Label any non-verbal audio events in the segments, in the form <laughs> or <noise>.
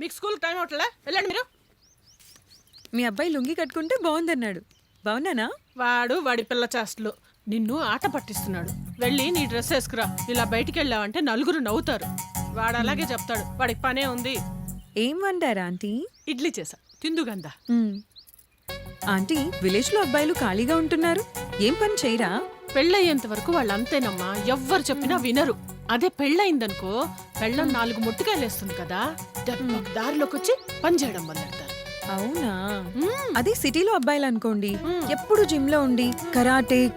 మీకు school time అవట్లే వెళ్ళండి మీరు. మీ అబ్బాయి లుంగి కట్టుకుంటే బాగుందన్నాడు. బాగున్నానా? వాడు వాడి పిల్ల చేష్టలు. నిన్ను ఆట పట్టిస్తున్నాడు. వెళ్ళి నీ డ్రెస్ వేసుకురా. ఇలా బయటికి వెళ్ళావంటే నలుగురు నవ్వుతారు. వాడు అలాగే చెప్తాడు. వాడికి పనే ఉంది. ఏం వండారా ఆంటీ? ఇడ్లీ చేసా తిందుగందా. ఆంటీ విలేజ్లో అబ్బాయిలు ఖాళీగా ఉంటున్నారు. ఏం పని చేయరా? పెళ్ళయ్యేంత వరకు వాళ్ళు అంతేనమ్మా ఎవ్వరు చెప్పినా వినరు. అదే పెళ్ళయిందనుకో పెళ్ళం నాలుగు ముట్టుకాయలేస్తుంది కదా దారిలోకి వచ్చి పని చేయడం మొదలెడతారు. అవునా. అదే సిటీలో అబ్బాయిలు అనుకోండి. ఎప్పుడు జిమ్లో ఉండి కరాటే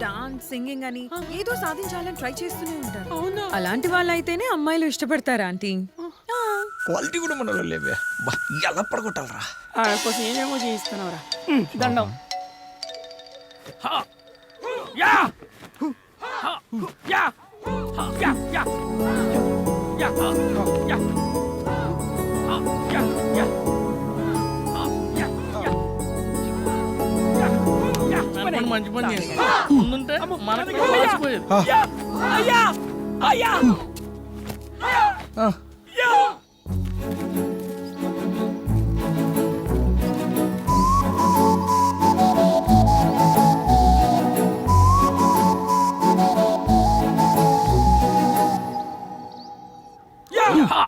డాన్స్ సింగింగ్ అని ఏదో సాధించాలని ట్రై చేస్తూనే ఉంటారు. అవునా? అలాంటి వాళ్ళైతేనే అమ్మాయిలు ఇష్టపడతారా ఆంటీ. ఆ, క్వాలిటీ కూడా మనలో లేవే. ఎలా పడగొట్టాలరా? కోసం ఏమేమో చేయిస్తున్నావురా. దండం. హా! యా! హా! యా! హా! యా! యా! యా! హా! యా! హా! యా! యా! హా! యా! యా! యా! యా! పని. మంచి పని చేసి ముందుంటే మనకి! అయ్యా! అయ్యా! యా!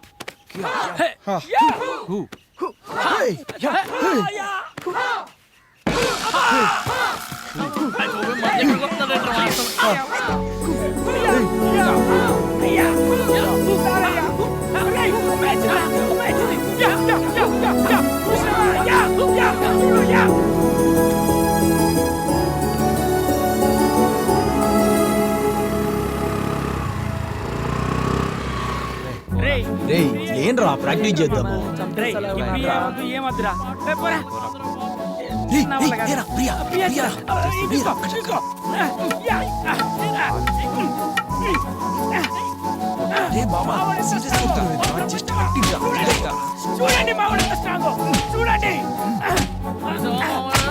రే ఏంట్రా ప్రాక్టీస్ చేద్దాము? చూడండి స్ట్రాంగ్ చూడండి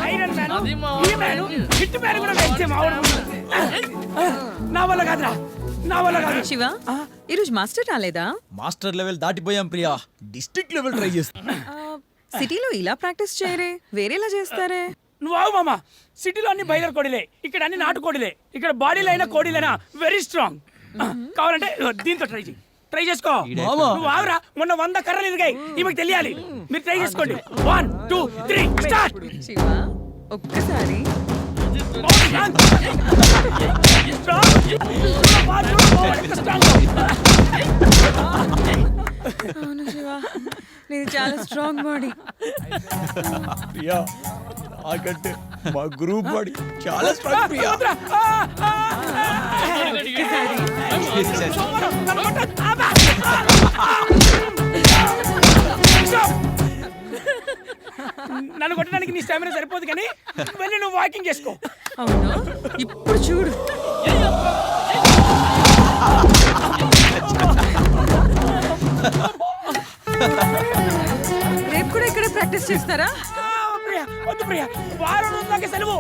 ఐరన్ మ్యాన్ మా హిట్ మ్యాన్ కూడా నా వల్ల కాదురా. నా వల్ల కాదు. శివ ఈరోజు మాస్టర్ రాలేదా? మాస్టర్ లెవెల్ దాటిపోయాం ప్రియా. డిస్ట్రిక్ట్ లెవెల్ ట్రై చేస్తాం. ఆ, సిటీలో ఇలా ప్రాక్టీస్ చేయరే? వేరేలా చేస్తారే? నువ్వు ఆవు మామ. సిటీలో అన్ని బయలర్ కోడిలే. ఇక్కడ అన్ని నాటు కోడిలే. ఇక్కడ బాడీలో అయినా కోడిలేనా వెరీ స్ట్రాంగ్ కావాలంటే దీంతో ట్రై చేయి. ట్రై చేసుకో. నువ్వు ఆవురా మొన్న వంద కర్రలు ఎదిగాయి ఈమెకు తెలియాలి. మీరు ట్రై చేసుకోండి. One two three start Shiva ఒక్కసారి అవును శివ. నీది చాలా స్ట్రాంగ్ బాడీ ప్రియా నాకంటే మా గ్రూప్ వాడి చాలా స్ట్రాంగ్ ప్రియా. <laughs> <laughs> నన్ను కొట్టడానికి నీ స్టామినా సరిపోదు కానీ వెళ్ళి నువ్వు వాకింగ్ చేసుకో. అవునా? ఇప్పుడు చూడు. రేపు కూడా ఇక్కడే ప్రాక్టీస్ చేస్తారా? వద్దు ప్రియా. వారం రోజుల దాకా సెలవు.